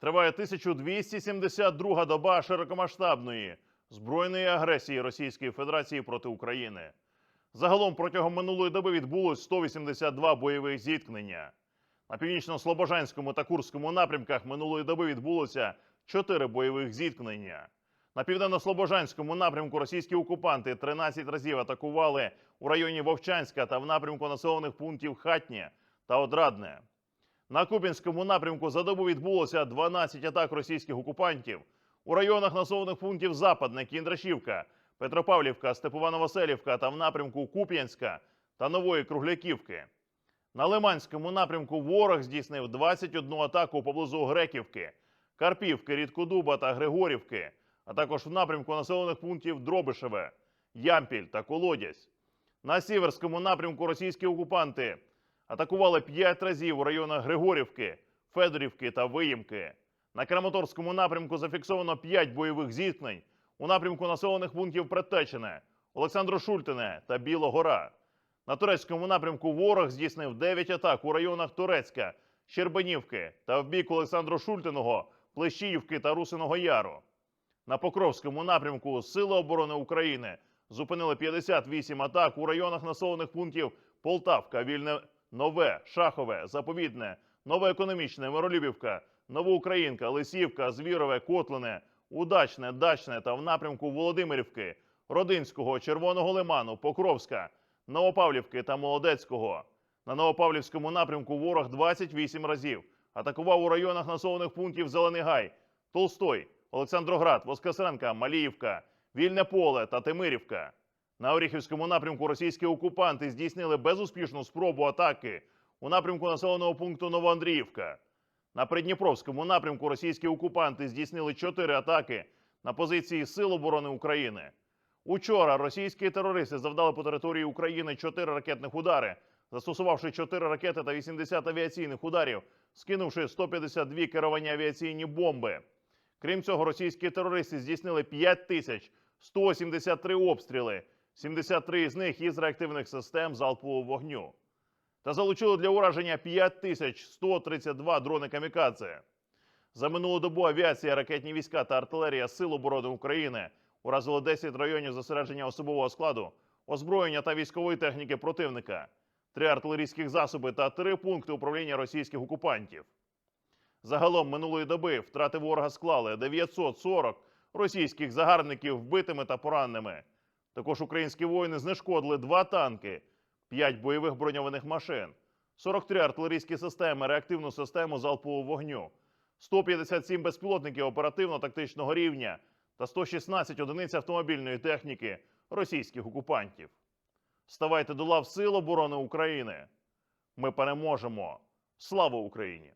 Триває 1272 доба широкомасштабної збройної агресії Російської Федерації проти України. Загалом протягом минулої доби відбулось 182 бойових зіткнення. На північно-слобожанському та Курському напрямках минулої доби відбулося 4 бойових зіткнення. На південно-слобожанському напрямку російські окупанти 13 разів атакували у районі Вовчанська та в напрямку населених пунктів Хатнє та Одрадне. На Купінському напрямку за добу відбулося 12 атак російських окупантів. У районах населених пунктів Западне, Кіндрашівка, Петропавлівка, Степовано-Василівка та в напрямку Куп'янська та Нової Кругляківки. На Лиманському напрямку ворог здійснив 21 атаку поблизу Греківки, Карпівки, Рідкодуба та Григорівки, а також в напрямку населених пунктів Дробишеве, Ямпіль та Колодязь. На Сіверському напрямку російські окупанти атакували 5 разів у районах Григорівки, Федорівки та Виїмки. На Краматорському напрямку зафіксовано 5 бойових зіткнень у напрямку населених пунктів Предтечене, Олександро-Шультине та Білогора. На турецькому напрямку ворог здійснив 9 атак у районах Турецька, Щербанівки та в бік Олександро-Шультиного, Плещіївки та Русиного Яру. На Покровському напрямку Сили оборони України зупинили 58 атак у районах населених пунктів Полтавка, Вільне Нове, Шахове, Заповідне, Нове Економічне, Миролюбівка, Новоукраїнка, Лисівка, Звірове, Котлине, Удачне, Дачне та в напрямку Володимирівки, Родинського, Червоного Лиману, Покровська, Новопавлівки та Молодецького. На Новопавлівському напрямку ворог 28 разів атакував у районах населених пунктів Зелений Гай, Толстой, Олександроград, Воскресенка, Маліївка, Вільне Поле та Тимирівка. На Оріхівському напрямку російські окупанти здійснили безуспішну спробу атаки у напрямку населеного пункту Новоандріївка. На Придніпровському напрямку російські окупанти здійснили чотири атаки на позиції Сил оборони України. Учора російські терористи завдали по території України чотири ракетних удари, застосувавши 4 ракети та 80 авіаційних ударів, скинувши 152 керовані авіаційні бомби. Крім цього, російські терористи здійснили 5 тисяч 173 обстріли, 73 з них із реактивних систем залпового вогню. Та залучили для ураження 5132 дрони камікадзе. За минулу добу авіація, ракетні війська та артилерія Сил оборони України уразили 10 районів зосередження особового складу, озброєння та військової техніки противника, три артилерійських засоби та три пункти управління російських окупантів. Загалом минулої доби втрати ворога склали 940 російських загарбників вбитими та пораненими. Також українські воїни знешкодили два танки, 5 бойових броньованих машин, 43 артилерійські системи, реактивну систему залпового вогню, 157 безпілотників оперативно-тактичного рівня та 116 одиниць автомобільної техніки російських окупантів. Ставайте до лав Сил оборони України. Ми переможемо. Слава Україні!